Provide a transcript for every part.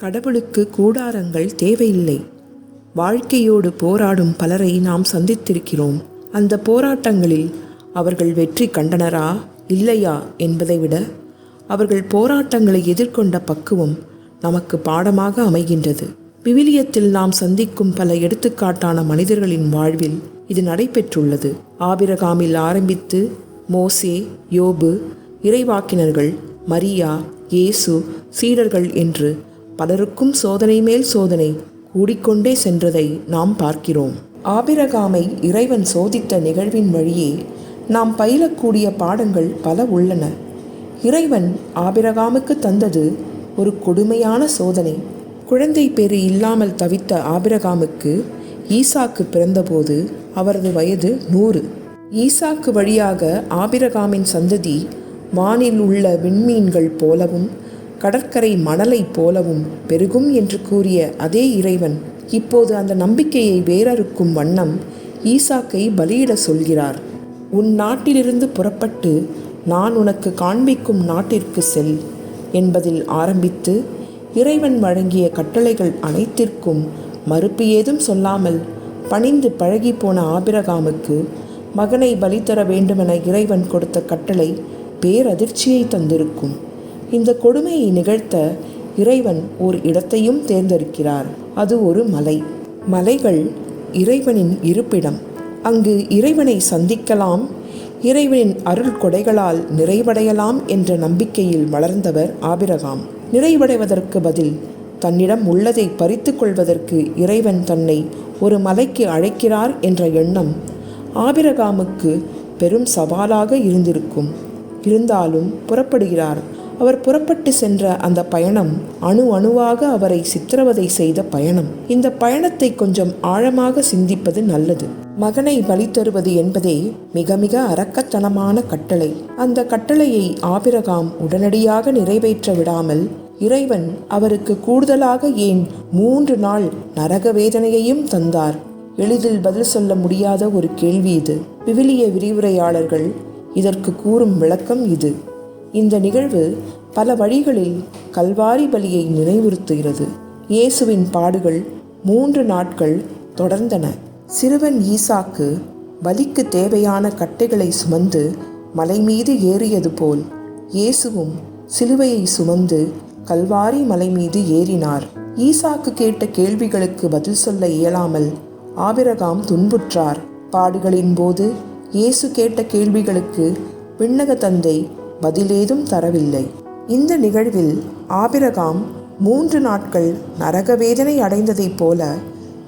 கடவுளுக்கு கூடாரங்கள் தேவையில்லை. வாழ்க்கையோடு போராடும் பலரை நாம் சந்தித்திருக்கிறோம். அந்த போராட்டங்களில் அவர்கள் வெற்றி கண்டனரா இல்லையா என்பதை விட அவர்கள் போராட்டங்களை எதிர்கொண்ட பக்குவம் நமக்கு பாடமாக அமைகின்றது. விவிலியத்தில் நாம் சந்திக்கும் பல எடுத்துக்காட்டான மனிதர்களின் வாழ்வில் இது நடைபெற்றுள்ளது. ஆபிரகாமில் ஆரம்பித்து மோசே யோபு இறைவாக்கினர்கள் மரியா இயேசு சீடர்கள் என்று பலருக்கும் சோதனை மேல் சோதனை கூடிக்கொண்டே சென்றதை நாம் பார்க்கிறோம். ஆபிரகாமை இறைவன் சோதித்த நிகழ்வின் வழியே நாம் பயிலக்கூடிய பாடங்கள் பல உள்ளன. இறைவன் ஆபிரகாமுக்கு தந்தது ஒரு கொடுமையான சோதனை. குழந்தை பேறு இல்லாமல் தவித்த ஆபிரகாமுக்கு ஈசாக்கு பிறந்தபோது அவரது வயது நூறு. ஈசாக்கு வழியாக ஆபிரகாமின் சந்ததி வானில் உள்ள விண்மீன்கள் போலவும் கடற்கரை மணலைப் போலவும் பெருகும் என்று கூறிய அதே இறைவன் இப்போது அந்த நம்பிக்கையை வேரறுக்கும் வண்ணம் ஈசாக்கை பலியிட சொல்கிறார். உன் நாட்டிலிருந்து புறப்பட்டு நான் உனக்கு காண்பிக்கும் நாட்டிற்கு செல் என்பதில் ஆரம்பித்து இறைவன் வழங்கிய கட்டளைகள் அனைத்திற்கும் மறுப்பு ஏதும் சொல்லாமல் பணிந்து பழகிப்போன ஆபிரகாமுக்கு மகனை பலி தர வேண்டுமென இறைவன் கொடுத்த கட்டளை பேரதிர்ச்சியை தந்திருக்கும். இந்த கொடுமையை நிகழ்த்த இறைவன் ஓர் இடத்தையும் தேர்ந்தெடுக்கிறார். அது ஒரு மலை. மலைகள் இறைவனின் இருப்பிடம். அங்கு இறைவனை சந்திக்கலாம் இறைவனின் அருள் கொடைகளால் நிறைவடையலாம் என்ற நம்பிக்கையில் வளர்ந்தவர் ஆபிரகாம். நிறைவடைவதற்கு பதில் தன்னிடம் உள்ளதை பறித்து கொள்வதற்கு இறைவன் தன்னை ஒரு மலைக்கு அழைக்கிறார் என்ற எண்ணம் ஆபிரகாமுக்கு பெரும் சவாலாக இருந்திருக்கும். இருந்தாலும் புறப்படுகிறார். அவர் புறப்பட்டு சென்ற அந்த பயணம் அணு அணுவாக அவரை சித்திரவதை செய்த பயணம். இந்த பயணத்தை கொஞ்சம் ஆழமாக சிந்திப்பது நல்லது. மகனை பலி தருவது என்பதே மிக மிக அரக்கத்தனமான கட்டளை. அந்த கட்டளையை ஆபிரகாம் உடனடியாக நிறைவேற்ற விடாமல் இறைவன் அவருக்கு கூடுதலாக ஏன் மூன்று நாள் நரக வேதனையையும் தந்தார்? எளிதில் பதில் சொல்ல முடியாத ஒரு கேள்வி இது. விவிலிய விரிவுரையாளர்கள் இதற்கு கூறும் விளக்கம் இது. இந்த நிகழ்வு பல வழிகளில் கல்வாரி பலியை நினைவுறுத்துகிறது இயேசுவின் பாடுகள் மூன்று நாட்கள் தொடர்ந்தன. சிறுவன் ஈசாக்கு பலிக்கு தேவையான கட்டைகளை சுமந்து மலை மீது ஏறியது போல் இயேசுவும் சிலுவையை சுமந்து கல்வாரி மலை மீது ஏறினார். ஈசாக்கு கேட்ட கேள்விகளுக்கு பதில் சொல்ல இயலாமல் ஆபிரகாம் துன்புற்றார். பாடுகளின் போது இயேசு கேட்ட கேள்விகளுக்கு விண்ணக தந்தை பதிலேதும் தரவில்லை. இந்த நிகழ்வில் ஆபிரகாம் மூன்று நாட்கள் நரக வேதனை அடைந்ததைப் போல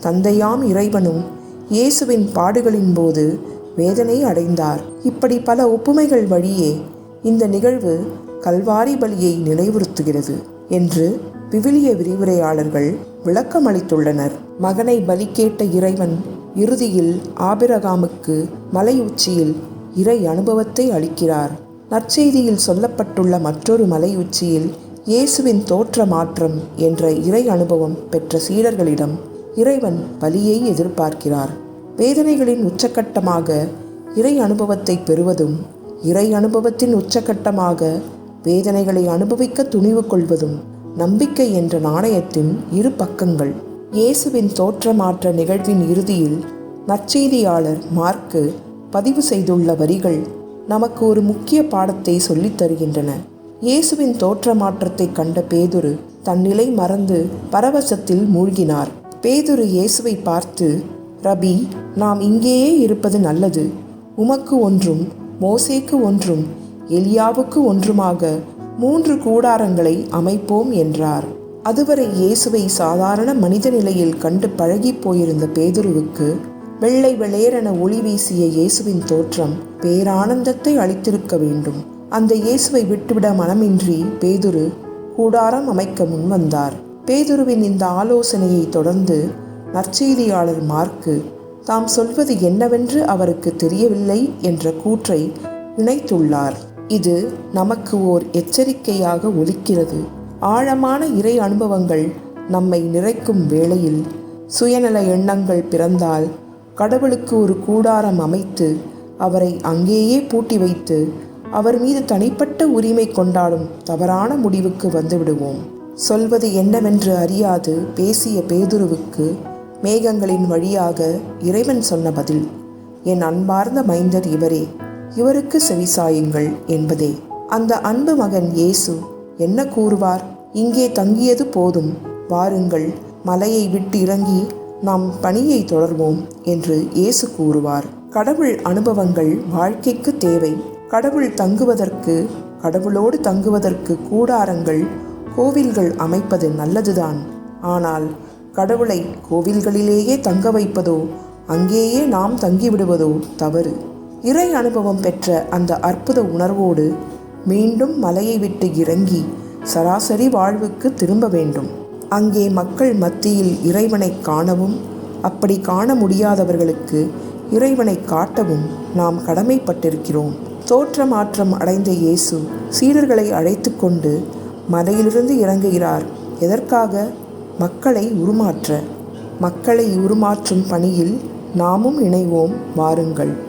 தந்தையாம் இறைவனும் இயேசுவின் பாடுகளின் போது வேதனை அடைந்தார். இப்படி பல ஒப்புமைகள் வழியே இந்த நிகழ்வு கல்வாரி பலியை நினைவுறுத்துகிறது என்று விவிலிய விரிவுரையாளர்கள் விளக்கமளித்துள்ளனர். மகனை பலி கேட்ட இறைவன் இறுதியில் ஆபிரகாமுக்கு மலை உச்சியில் இறை அனுபவத்தை அளிக்கிறார். நற்செய்தியில் சொல்லப்பட்டுள்ள மற்றொரு மலை உச்சியில் இயேசுவின் தோற்ற மாற்றம் என்ற இறை அனுபவம் பெற்ற சீடர்களிடம் இறைவன் பலியை எதிர்பார்க்கிறார். வேதனைகளின் உச்சக்கட்டமாக இறை அனுபவத்தை பெறுவதும் இறை அனுபவத்தின் உச்சக்கட்டமாக வேதனைகளை அனுபவிக்க துணிவு கொள்வதும் நம்பிக்கை என்ற நாணயத்தின் இரு பக்கங்கள். இயேசுவின் தோற்றமாற்ற நிகழ்வின் இறுதியில் நற்செய்தியாளர் மார்க்கு பதிவு செய்துள்ள வரிகள் நமக்கு ஒரு முக்கிய பாடத்தை சொல்லித் தருகின்றன. இயேசுவின் தோற்ற மாற்றத்தை கண்ட பேதுரு தன் நிலை மறந்து பரவசத்தில் மூழ்கினார். பேதுரு இயேசுவை பார்த்து ரபி நாம் இங்கேயே இருப்பது நல்லது. உமக்கு ஒன்றும் மோசேக்கு ஒன்றும் எலியாவுக்கு ஒன்றுமாக மூன்று கூடாரங்களை அமைப்போம் என்றார். அதுவரை இயேசுவை சாதாரண மனித நிலையில் கண்டு பழகி போயிருந்த பேதுருவுக்கு வெள்ளை வெளேரென ஒளி வீசிய இயேசுவின் தோற்றம் பேரானந்தத்தை அளித்திருக்க வேண்டும். அந்த இயேசுவை விட்டுவிட மனமின்றி பேதுரு கூடாரம் அமைக்க முன்வந்தார் பேதுருவின் இந்த ஆலோசனையை தொடர்ந்து நற்செய்தியாளர் மார்க்கு தாம் சொல்வது என்னவென்று அவருக்கு தெரியவில்லை என்ற கூற்றை இணைத்துள்ளார். இது நமக்கு ஓர் எச்சரிக்கையாக ஒலிக்கிறது. ஆழமான இறை அனுபவங்கள் நம்மை நிறைக்கும் வேளையில் சுயநல எண்ணங்கள் பிறந்தால் கடவுளுக்கு ஒரு கூடாரம் அமைத்து அவரை அங்கேயே பூட்டி வைத்து அவர் மீது தனிப்பட்ட உரிமை கொண்டாடும் தவறான முடிவுக்கு வந்துவிடுவோம். சொல்வது என்னவென்று அறியாது பேசிய பேதுருவுக்கு மேகங்களின் வழியாக இறைவன் சொன்ன பதில் என் அன்பார்ந்த மைந்தர் இவரே இவருக்கு செவிசாயுங்கள் என்பதே. அந்த அன்பு மகன் இயேசு என்ன கூறுவார்? இங்கே தங்கியது போதும் வாருங்கள் மலையை விட்டு இறங்கி நாம் பணியை தொடர்வோம் என்று இயேசு கூறுவார். கடவுள் அனுபவங்கள் வாழ்க்கைக்கு தேவை. கடவுள் தங்குவதற்கு கடவுளோடு தங்குவதற்கு கூடாரங்கள் கோவில்கள் அமைப்பது நல்லதுதான். ஆனால் கடவுளை கோவில்களிலேயே தங்க வைப்பதோ அங்கேயே நாம் தங்கிவிடுவதோ தவறு. இறை அனுபவம் பெற்ற அந்த அற்புத உணர்வோடு மீண்டும் மலையை விட்டு இறங்கி சராசரி வாழ்வுக்கு திரும்ப வேண்டும். அங்கே மக்கள் மத்தியில் இறைவனை காணவும் அப்படி காண முடியாதவர்களுக்கு இறைவனை காட்டவும் நாம் கடமைப்பட்டிருக்கிறோம். தோற்ற மாற்றம் அடைந்த இயேசு சீடர்களை அழைத்து கொண்டு மலையிலிருந்து இறங்குகிறார். எதற்காக? மக்களை உருமாற்ற. மக்களை உருமாற்றும் பணியில் நாமும் இணைவோம் வாருங்கள்.